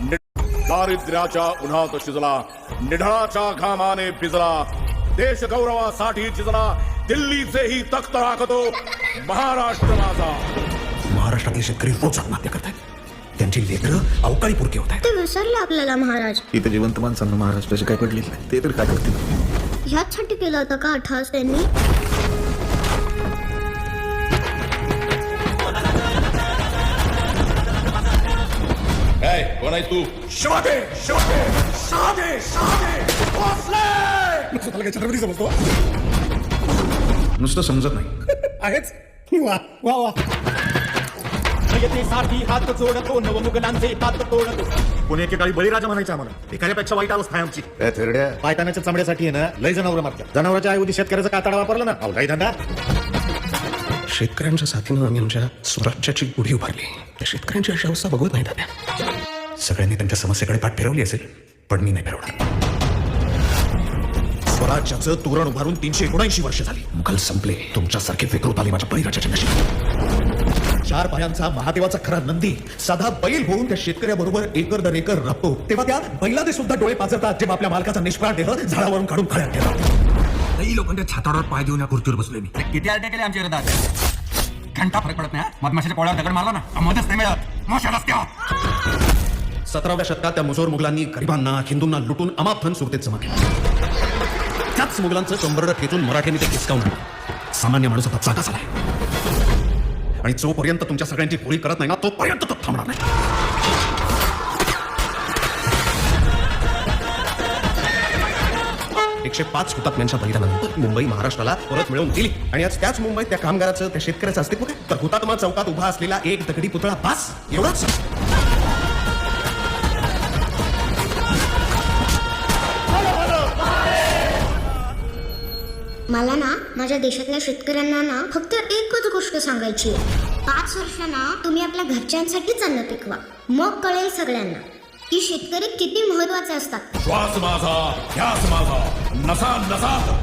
नि- दारिद्र्याच्या उन्हात शिजला निढळाच्या घामाने भिजला देश गौरवासाठी झिजला दिल्लीचेही तख्त राखतो महाराष्ट्र माझा. महाराष्ट्रातले शेतकरी रोज आत्महत्या करतायत. त्यांची लेकरं अवकाळी पुरके होत आहेत. ते विसरले आपल्याला महाराज. इथे जिवंत माणसांना महाराष्ट्राचे काय पडलेलं नाही. ते तरी काय करतील? ह्याचसाठी केलं होतं का अठ्ठावीस त्यांनी? कोण आहे तू शहादे शहादे शहादे शहादे भोसले! स्वतःला काय छत्रपती समजतो नुसतं समजत नाही आहेच वा वा वा साठी हात जोडतो नवमुगलांचे हात तोडतो कोणी एकेकाळी बळीराजा म्हणायचं आम्हाला एखाद्यापेक्षा वाईट अवस्था आहे आमची थेरड्या पायतानाच्या चमड्यासाठी आहे ना लय जनावर मारतात जनावराच्या ऐवजी शेतकऱ्याचा कातडा वापरला ना अवघाई धंदा शेतकऱ्यांच्या साथीनं आम्ही आमच्या स्वराज्याची गुढी उभारली त्या शेतकऱ्यांची अशी अवस्था बघवत नाही दाद्या सगळ्यांनी त्यांच्या समस्येकडे पाठ फिरवली असेल पण मी नाही फिरवणार. स्वराज्याचं तोरण उभारून तीनशे एकोणऐंशी वर्ष झाली. मुघल संपले. तुमच्यासारखे विकृत आले माझ्या बळीराजाच्या नशीब चार पायांचा महादेवाचा खरा नंदी साधा बैल होऊन त्या शेतकऱ्याबरोबर एकर दर एकर राबतो तेव्हा त्या बैलाने सुद्धा डोळे पाचरतात जेव्हा आपल्या मालकाचा निष्प्राण देह झाडावरून काढून खळ्यात ठेवतात. लई लोकांच्या छातावर पाय देऊन या खुर्चीवर बसलोय मी. किती अटॅक केले आमच्या विरोधात? घंटा फरक पडत नाही? मधमाशाच्या पोळ्यावर दगड मारला ना? मदत नाही मिळत. मोशा रस्त्यावर सतराव्या शतकात त्या मुसोर मुघलांनी गरिबांना हिंदूंना लुटून अमाप धन सुरतेत जमा केलं. त्याच मुघलांचं कंबरड ठेचून मराठ्यांनी ते हिसकावून सामान्य माणूस आता जागा झालाय. आणि जोपर्यंत तुमच्या सगळ्यांची होळी करत नाही ना तोपर्यंत तो थांबणार नाही. एकशे पाच हुतात्म्यांच्या बलिदानानंतर मुंबई महाराष्ट्राला परत मिळवून दिली. आणि आज त्याच मुंबईत त्या कामगाराचं त्या शेतकऱ्याचं अस्तित्व काय तर हुतात्मा चौकात उभा असलेला एक दगडी पुतळा पास एवढाच. मला ना माझ्या देशातल्या शेतकऱ्यांना ना फक्त एकच गोष्ट सांगायची आहे. पाच वर्षांना तुम्ही आपल्या घरच्यांसाठीच अन्न पिकवा. मग कळेल सगळ्यांना. की शेतकरी किती महत्त्वाचे असतात. श्वास माझा ध्यास माझा. नसा नसा